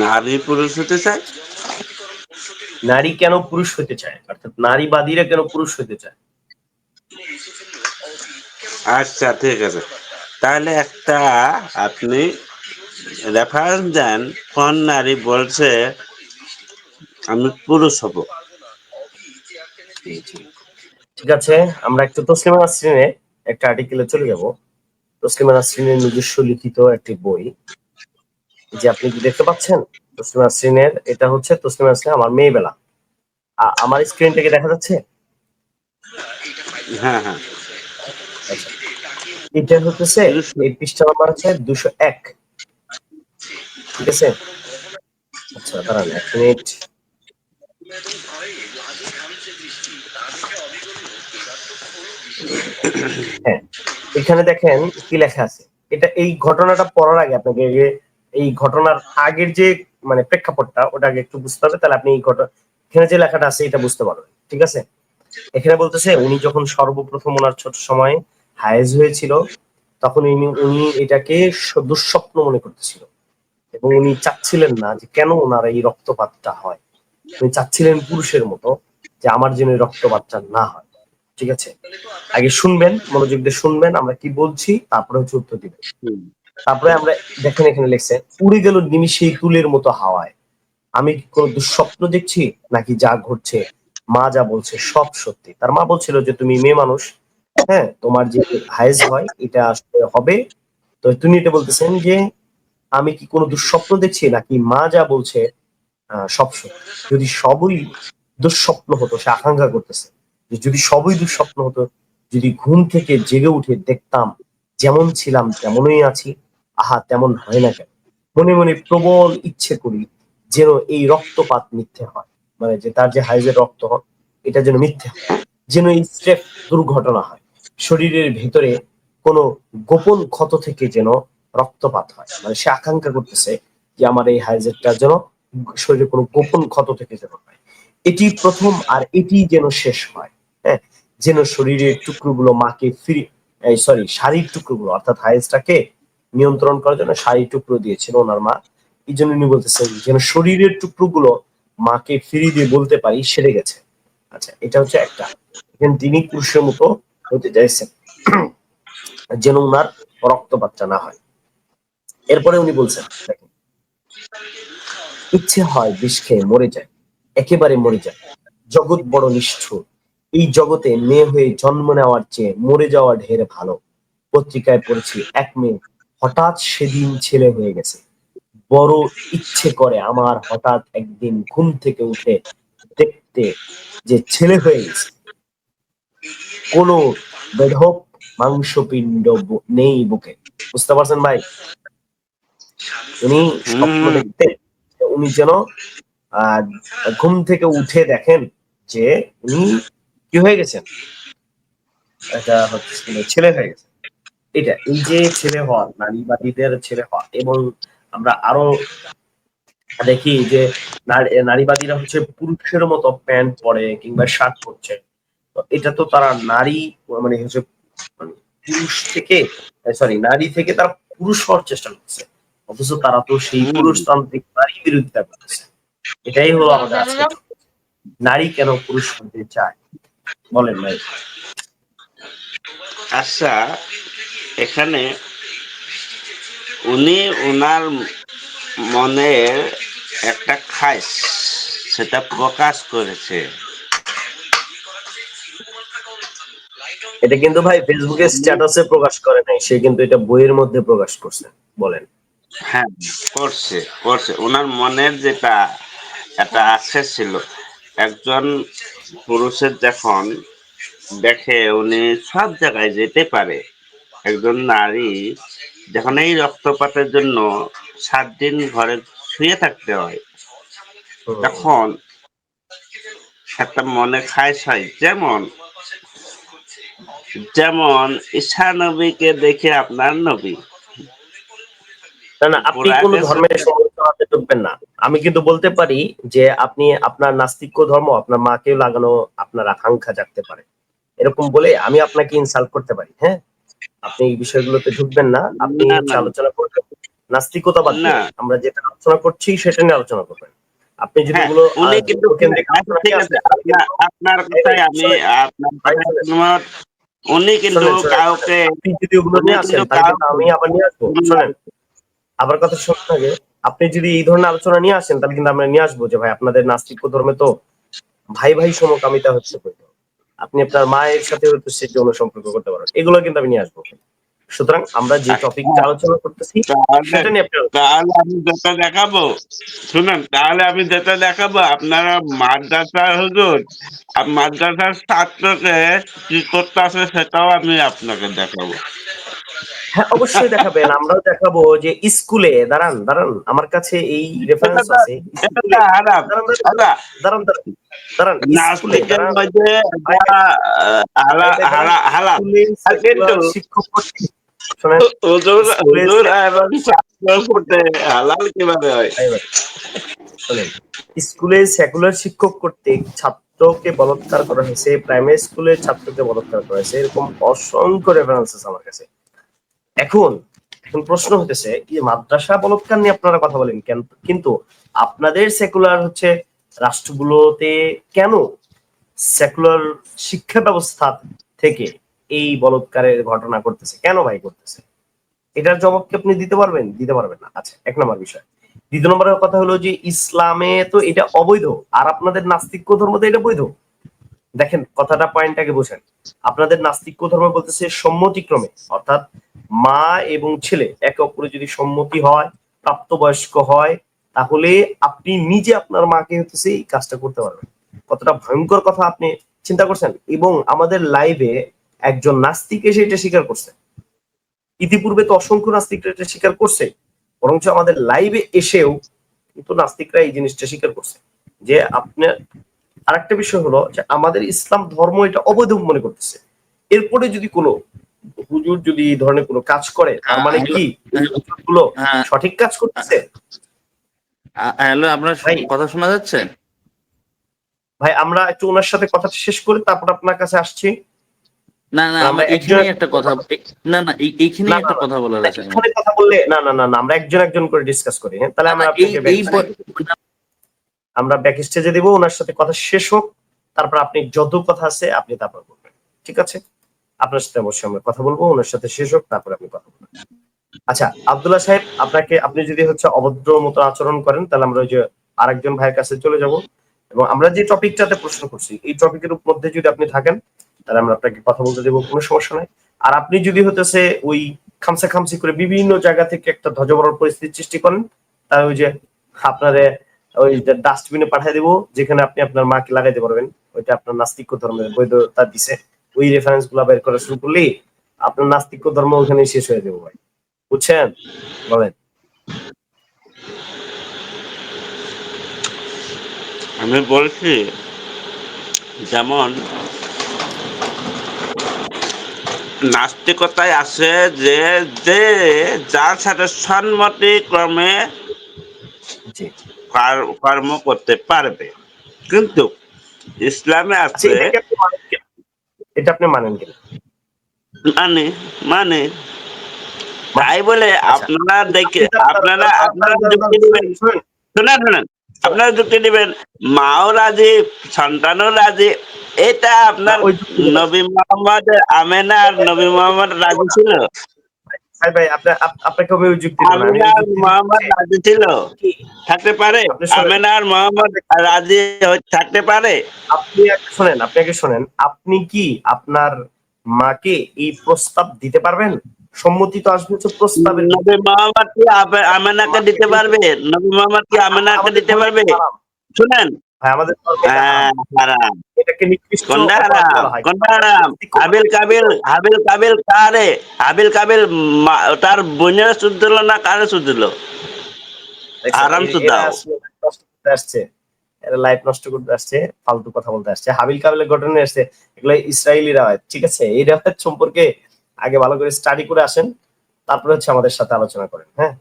নারী পুরুষ হতে চায়? নারী কেন পুরুষ হতে চায়? অর্থাৎ নারীবাদীরা কেন পুরুষ হতে চায়? আচ্ছা ঠিক আছে। তাহলে একটা আপনি রেফারেন্স দেন কোন নারী বলছে আমি পুরুষ হব ঠিক আছে আমরা একটু তসলিমা নাসরিনে একটা আর্টিকেলে চলে যাব। তসলিমা নাসরিনের নিজস্ব লিখিত একটি বই। যে আপনি কি দেখতে পাচ্ছেন? তসলিমা নাসরিনের এটা হচ্ছে তসলিমা নাসরিন আমার মেয়েবেলা। আ- আমার স্ক্রিনটা কি দেখা যাচ্ছে? হ্যাঁ হ্যাঁ। আচ্ছা। এটা হচ্ছে এই পৃষ্ঠা নাম্বার আছে দুশো এক। ঠিক আছে? আচ্ছা দাঁড়ান এক মিনিট হ্যাঁ এখানে দেখেন কি লেখা আছে। এটা এই ঘটনাটা পড়ার আগে আপনাকে এই ঘটনার আগের যে মানে প্রেক্ষাপটটা ওটা আগে একটু বুঝতে হবে, তাহলে আপনি এই ঘটনা এখানে যে লেখাটা আছে, এটা বুঝতে পারবেন, ঠিক আছে? এখানে বলতেছে, উনি যখন সর্বপ্রথম ওনার ছোট সময় হায়েজ হয়েছিল, তখন উনি এটাকে দুঃস্বপ্ন মনে করতেছিল। এবং উনি চাচ্ছিলেন না যে কেন ওনার এই রক্তপাতটা হয়। উনি চাচ্ছিলেন পুরুষের মতো যে আমার যেন এই রক্তপাতটা না হয়, ঠিক আছে? আগে শুনবেন, মনোযোগ দিয়ে শুনবেন, আমরা কি বলছি, তারপরে হচ্ছে উত্তর দিবেন। তারপরে আমরা দেখেন এখানে লিখছে, উড়ে গেল নিমিষেই তুলের মতো হাওয়ায়। আমি কি কোনো দুঃস্বপ্ন দেখছি? নাকি যা ঘটছে, মা যা বলছে সব সত্যি। তার মা বলছিল যে, তুমি মেয়ে মানুষ হ্যাঁ তোমার যে হাইজ হয় এটা আসলে হবে। তো তিনি এটা বলতেছেন যে, আমি কি কোনো দুঃস্বপ্ন দেখছি? নাকি মা যা বলছে সব সত্যি? যদি সবই দুঃস্বপ্ন হতো, সে আকাঙ্ক্ষা করতেছে। যে যদি সবই দুঃস্বপ্ন হতো, যদি ঘুম থেকে জেগে উঠে দেখতাম, যেমন ছিলাম তেমনই আছি। আহা, তেমন হয় না কেন? মনে মনে প্রবল ইচ্ছে করি যেন এই রক্তপাত মিথ্যে হয়। মানে যে তার যে হাইজের রক্ত, এটা যেন মিথ্যে হয়। যেন এই স্রেফ দুর্ঘটনা হয়। শরীরের ভেতরে কোনো গোপন ক্ষত থেকে যেন রক্তপাত হয়। মানে সে আকাঙ্ক্ষা করতেছে যে আমার এই হাইজেরটা যেন শরীরে কোনো গোপন ক্ষত থেকে যেন হয়। এটি প্রথম আর এটি যেন শেষ হয়। হ্যাঁ যেন শরীরের টুকরোগুলো মাকে ফিরে সরি শারীর টুকরোগুলো, অর্থাৎ হাইজটাকে নিয়ন্ত্রণ করার জন্য শারীর টুকরো দিয়েছিল ওনার মা। এই জন্য উনি বলতেছেন যেন শরীরের টুকরোগুলো মাকে ফিরিয়ে দিয়ে বলতে পারি সেরে গেছে। আচ্ছা এটা হচ্ছে একটা। তিনি পুরুষের মতো হতে চাইছেন যেন উনার রক্তপাতটা না হয়। এরপরে উনি বলছেন দেখেন, ইচ্ছে হয় বিষ খেয়ে মরে যায় একেবারে মরে যায় জগৎ বড় নিষ্ঠুর। এই জগতে মেয়ে হয়ে জন্ম নেওয়ার চেয়ে মরে যাওয়া ঢের ভালো। পত্রিকায় পড়েছি এক মেয়ে হঠাৎ সেদিন ছেলে হয়ে গেছে। বড় ইচ্ছে করে আমার হঠাৎ একদিন ঘুম থেকে উঠে দেখতে যে ছেলে হয়ে গেছে। কোনো বেঢপ মাংসপিণ্ড নেই বুকে। বুঝতে পারছেন ভাই? উনি স্বপ্ন হুম। দেখতে উনি যেন আহ ঘুম থেকে উঠে দেখেন যে উনি কি হয়ে গেছেন? এটা হচ্ছে ছেলে হয়ে গেছে। এটা এই যে ছেলে হওয়া নারীবাদীদের ছেলে হওয়া এবং আমরা আরও দেখি যে নারী- নারীবাদীরা হচ্ছে পুরুষের মতো প্যান্ট পরে কিংবা শার্ট পরছে। এটা তো তারা নারী মানে হচ্ছে মানে পুরুষ থেকে সরি নারী থেকে তারা পুরুষ হওয়ার চেষ্টা করছে অথচ তারা তো সেই। পুরুষতান্ত্রিক নারী বিরোধিতা করছে এটাই হলো আমাদের আজকে নারী কেন পুরুষ হতে চায়? বলেন ভাই। আচ্ছা এখানে উনি ওনার মনের একটা খাইস সেটা প্রকাশ করেছে। এটা কিন্তু ভাই ফেসবুকে স্ট্যাটাসে প্রকাশ করে নাই সে কিন্তু এটা বইয়ের মধ্যে প্রকাশ করছে বলেন। হ্যাঁ করছে করছে। ওনার মনের যেটা একটা আশা ছিল। একজন পুরুষের যখন দেখে উনি সব জায়গায় যেতে পারে একজন নারী যখন এই রক্তপাতের জন্য সাত দিন ঘরে শুয়ে থাকতে হয়। তখন একটা মনে খাইস হয় যেমন যেমন ঈশা নবীকে দেখে আপনার নবী। না না আপনি পুরা কোন ধর্মের সমালোচনাতে ঢুকবেন না। আমি কিন্তু বলতে পারি যে আপনি আপনার নাস্তিক্য ধর্ম আপনার মাকে লাগানো আপনার আকাঙ্ক্ষা জাগতে পারে। এরকম বলে আমি আপনাকে ইনসাল্ট করতে পারি হ্যাঁ? আপনি এই বিষয়গুলোতে ঢুকবেন না। আপনি। আলোচনা করবেন। নাস্তিকতা বাদ না। আমরা যেটা আলোচনা করছি সেটা নিয়ে আলোচনা করবেন। আপনি যদি হ্যাঁ, এগুলো উনি কিন্তু আপনার কথাই আমি আপনার উনি কিন্তু কাউকে আপনি যদি ওগুলো নিয়ে আসেন তাহলে আমি আবার নিয়ে আসব। শোনেন আবার কথা শোনেন আগে আপনি যদি এই ধরনের আলোচনা নিয়ে আসেন তাহলে কিন্তু আমরা নিয়ে আসব যে ভাই আপনাদের নাস্তিক ধর্মে তো ভাই ভাই সমকামিতা হচ্ছে। আপনি আপনার মায়ের সাথে হয়তো সে যৌন সম্পর্ক করতে পারেন এগুলো কিন্তু আমি নিয়ে আসব। সুতরাং আমরা যে টপিকটা আলোচনা করতেছি তাহলে সেটা নিয়ে তাহলে আমি যেটা দেখাবো শুনুন তাহলে আমি যেটা দেখাবো আপনারা মাদ্রাসা হুজুর মাদ্রাসার ছাত্রকে কি করতে আছে সেটাও আমি আপনাকে দেখাবো। হ্যাঁ অবশ্যই দেখাবেন। আমরাও দেখাবো যে স্কুলে দাঁড়ান দাঁড়ান আমার কাছে এই রেফারেন্স আছে। দাঁড়ান স্কুলে শিক্ষক কর্তৃক- ছাত্র সেকুলার শিক্ষক কর্তৃক ছাত্রকে বলৎকার করা হয়েছে প্রাইমারি স্কুলে ছাত্রকে বলৎকার করা হয়েছে এরকম অসংখ্য রেফারেন্সেস আমার কাছে। এখন এখন প্রশ্ন হতেছে যে মাদ্রাসা বলৎকার নিয়ে আপনারা কথা বলেন কেন? কিন্তু আপনাদের সেকুলার হচ্ছে রাষ্ট্রগুলোতে কেন সেকুলার শিক্ষা ব্যবস্থা থেকে এই বলৎকারের ঘটনা করতেছে কেন ভাই করতেছে এটার জবাব কি আপনি দিতে পারবেন? দিতে পারবেন না। আচ্ছা এক নম্বর বিষয়। দ্বিতীয় নম্বরের কথা হলো যে ইসলামে তো এটা অবৈধ। আর আপনাদের নাস্তিক্য ধর্মতে এটা বৈধ। দেখেন, কথাটা পয়েন্টটাকে বোঝেন। আপনাদের নাস্তিক্য ধর্ম বলতেছে সম্মতিক্রমে। অর্থাৎ মা এবং ছেলে একে অপরে যদি সম্মতি হয়, প্রাপ্তবয়স্ক হয়, তাহলে আপনি নিজে আপনার মাকে হতেছে এই কাজটা করতে পারবেন। কতটা ভয়ঙ্কর কথা আপনি চিন্তা করছেন। এবং আমাদের লাইভে একজন নাস্তিক এসে এটা স্বীকার করছে। ইতিপূর্বে তো অসংখ্য নাস্তিকরা এটা স্বীকার করছে। বরঞ্চ আমাদের লাইভে এসেও কিন্তু নাস্তিকরা এই জিনিসটা স্বীকার করছে। যে আপনার আরেকটা বিষয় হলো যে আমাদের ইসলাম ধর্ম এটা অবৈধ মনে করতেছে। এরপরে যদি কোনো হুজুর যদি এই ধরনের কোনো কাজ করে তার মানে কি? গুলো হ্যাঁ। সঠিক কাজ করতেছে? হ্যালো আপনার ভাই। কথা শোনা যাচ্ছে? ভাই আমরা একটু ওনার সাথে কথাটা শেষ করে তারপর আপনার কাছে আসছি। না না আমরা আমরা একজন- একটা কথা না না এই- এইখানেই একটা কথা বলার আছে। কথা বললে না না না আমরা একজন একজন করে ডিসকাস করি হ্যাঁ? তাহলে আমরা এই আমরা ব্যাক স্টেজে দিব, ওনার সাথে কথা শেষ হোক, তারপর আপনি যত কথা আছে আপনি তারপর বলবেন, ঠিক আছে? আপনার সাথে অবশ্যই আমরা কথা বলব, ওনার সাথে শেষ হোক, তারপর আপনি কথা বলবেন। আচ্ছা আব্দুল্লাহ সাহেব, আপনাকে, আপনি যদি হচ্ছে অভদ্র মতো আচরণ করেন, তাহলে আমরা ওই যে আরেকজন ভাইয়ের কাছে চলে যাব। এবং আমরা যে টপিকটাতে প্রশ্ন করছি, এই টপিকের মধ্যে যদি আপনি থাকেন, তাহলে আমরা আপনাকে কথা বলতে দেবো, কোনো সমস্যা নাই। আর আপনি যদি হতেছে ওই খামসা খামসি করে বিভিন্ন জায়গা থেকে একটা ধ্বজবরণ পরিস্থিতি সৃষ্টি করেন, তাহলে ওই যে আপনারে ওই ডাস্টবিনে পাঠিয়ে দেবো যেখানে আপনি আপনার মাকে লাগাইতে পারবেন। ওইটা আপনার নাস্তিক্য ধর্মের বৈধতা দিছে। ওই রেফারেন্সগুলা বের করা শুরু করলেই আপনার নাস্তিক্য ধর্ম ওখানে শেষ হয়ে যাবে ভাই। বুঝছেন? বলেন। আমি বলছি যেমন নাস্তিকতায় আছে যে যে যার সাথে সম্মতি ক্রমে কর্ম করতে পারবে। কিন্তু ইসলামে আচ্ছা আছে এটা আপনি মানেন কিনা? এটা আপনি মানেন কিনা? মানে মানে তাই বলে আপনারা দেখে আপনারা আপনারা যুক্তি দিবেন। শুনেন, শুনেন শুনেন। আপনারা যুক্তি দিবেন মাও রাজি সন্তানও রাজি এটা আপনার নবী মোহাম্মদ আমেনা আর নবী মোহাম্মদ রাজি ছিল। ভাই ভাই আপনি আপনাকে আমি যুক্তি মোহাম্মদ রাজি ছিল? থাকতে পারে? শোনেন। মোহাম্মদ রাজি থাকতে পারে? আপনি শোনেন আপনি আগে শোনেন। আপনি কি আপনার মাকে এই প্রস্তাব দিতে পারবেন? সম্মতি তো আসবে হচ্ছে প্রস্তাবের নবী মোহাম্মদ কি আমেনাকে দিতে পারবে? নবী মোহাম্মদ কি আমেনাকে দিতে পারবে? শুনেন। আমাদের হ্যাঁ, হারাম। হারাম এটাকে নিকৃষ্ট কোনটা অপরাধ হারাম বলা হয়। কোনটা হারাম হাবিল কাবিল হাবিল কাবিল কারে? হাবিল কাবিল তার বোনের সুদ দিল না কারে সুদ দিল? দাও। করতে আসছে। এরা লাইফ নষ্ট করতে আসছে ফালতু কথা বলতে আসছে। হাবিল কাবিলের ঘটনা আসছে এগুলো ইসরায়েলি রায় ঠিক আছে? এই রায় সম্পর্কে আগে ভালো করে স্টাডি করে আসেন তারপরে হচ্ছে আমাদের সাথে আলোচনা করেন হ্যাঁ?